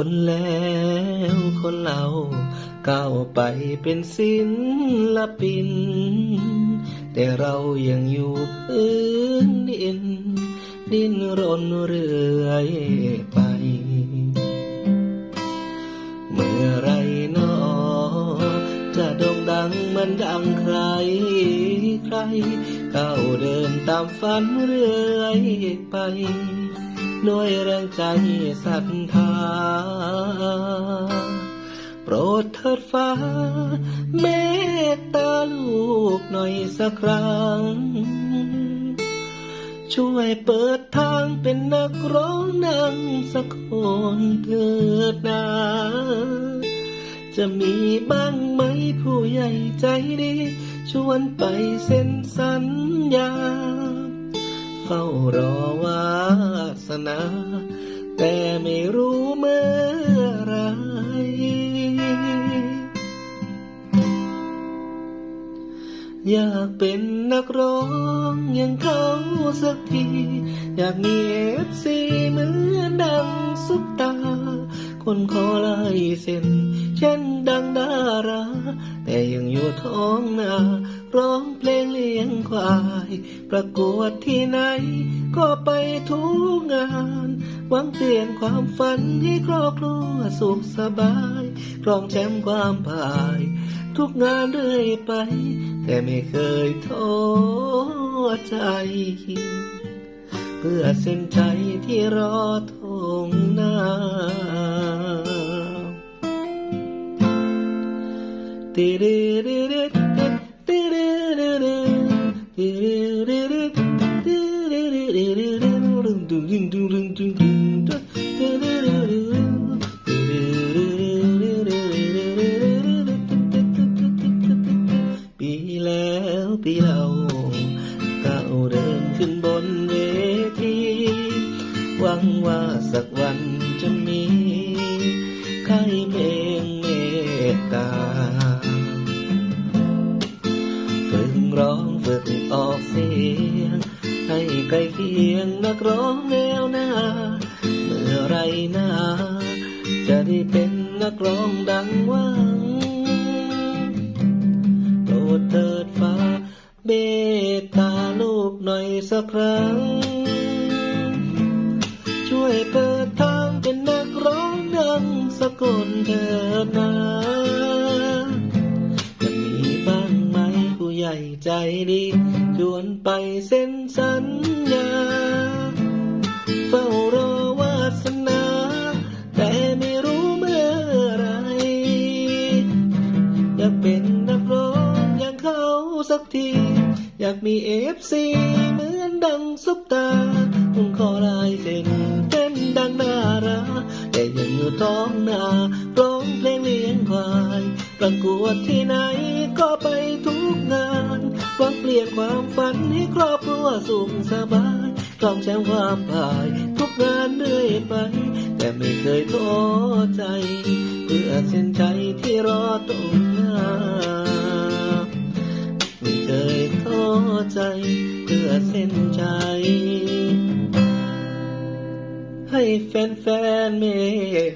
คนแล้วคนเล่าก้าวไปเป็นศิลปิน แต่เรายังอยู่พื้นดิน ดิ้นรนเรื่อยไป เมื่อไรนอจะโด่งดังมันดังใครใคร ก้าวเดินตามฝันเรื่อยไป ด้วยแรงใจศรัทธา โปรดเถิดฟ้า เมตตาลูกหน่อยสักครั้ง ช่วยเปิดทางเป็นนักร้องดังสักคนเถิดนา จะมีบ้างไหมผู้ใหญ่ใจดี ชวนไปเซ็นสัญญา เฝ้ารอวาสนา แต่ไม่รู้เมื่อไรอยากเป็นนักร้องอย่างเขาสักที อยากมีเอฟซีเหมือนดังซุปตา คนขอลายเซ็น เช่นดังดารา แต่ยังอยู่ท้องนาร้องเพลงเลี้ยงควาย ประกวดที่ไหน ก็ไปทุกงานหวังเปลี่ยนความฝันให้ครอบครัวสุขสบายครองแชมป์ความพ่าย ทุกงานเรื่อยไป แต่ไม่เคยท้อใจเพื่อเส้นใจที่รอทงนา ติริริริติริริริติริริริติริริริริดึงดึงดึงดึงดึงดึงดึงติริริริติริริริริริปีแล้วปีเล่าก้าวเดินขึ้นบนเวทีหวังว่าสักวันจะมีใครเพลงเม ออกเสียง ให้ใกล้เคียงนักร้องแนวหน้า เมื่อไรนาจะได้เป็นนักร้องดังหวังโปรดเถิดฟ้าเบตตาลูกหน่อยสักครั้ง ช่วยเปิดทางเป็นนักร้องดังสักลเถิดนา ใจดีชวนไปเซ็นสัญญา เฝ้ารอวาสนา แต่ไม่รู้เมื่อไรอยากเป็นนักร้องอย่างเขาสักที อยากมีเอฟซีเหมือนดังซุปตาคุณขอลายเซ็นเป็นดังดาราแต่ยังอยู่ท้องนาร้องเพลงเลี้ยงควาย ประกวดที่ไหนก็ไปทุกงาน เปลี่ยนความฝันให้ครอบครัวสุขสบายครองแชมความพ่าย ทุกงานเรื่อยไป แต่ไม่เคยท้อใจ เพื่อเส้นใจที่รอตรงหน้าไม่เคยท้อใจ เพื่อเส้นใจ ให้แฟนๆเมต